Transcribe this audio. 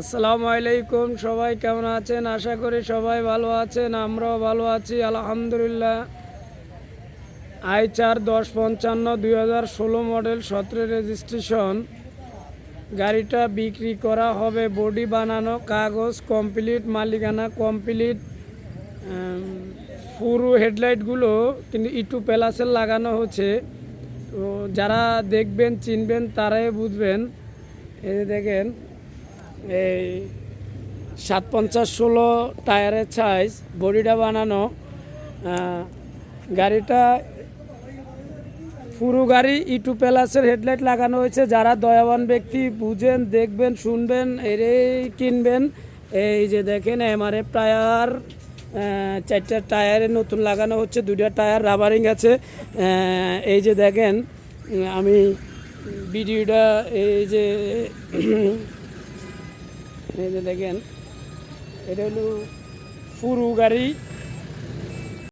আসসালামু আলাইকুম, সবাই কেমন আছেন? আশা করি সবাই ভালো আছেন, আমরাও ভালো আছি, আলহামদুলিল্লাহ। আই চার দশ পঞ্চান্ন দুই হাজার ষোলো মডেল সতেরো রেজিস্ট্রেশন। গাড়িটা বিক্রি করা হবে, বডি বানানো, কাগজ কমপ্লিট মালিকানা কমপ্লিট পুরো হেডলাইটগুলো কিন্তু ইটু প্যালাসের লাগানো হচ্ছে। তো যারা দেখবেন, চিনবেন, তারাই বুঝবেন। এই দেখেন এই সাত পঞ্চাশ ষোলো টায়ারের সাইজ বডিটা বানানো। গাড়িটা পুরো গাড়ি ইটু প্যালাসের হেডলাইট লাগানো হয়েছে। যারা দয়াবান ব্যক্তি, বুঝেন, দেখবেন, শুনবেন, এরেই কিনবেন। এই যে দেখেন এমআরএফ টায়ার চারটা টায়ারে নতুন লাগানো হচ্ছে দুটা টায়ার রাবারিং আছে। এই যে দেখেন, আমি ভিডিওটা, এই যে এই যে দেখেন এটা হলো ফুরু গাড়ি।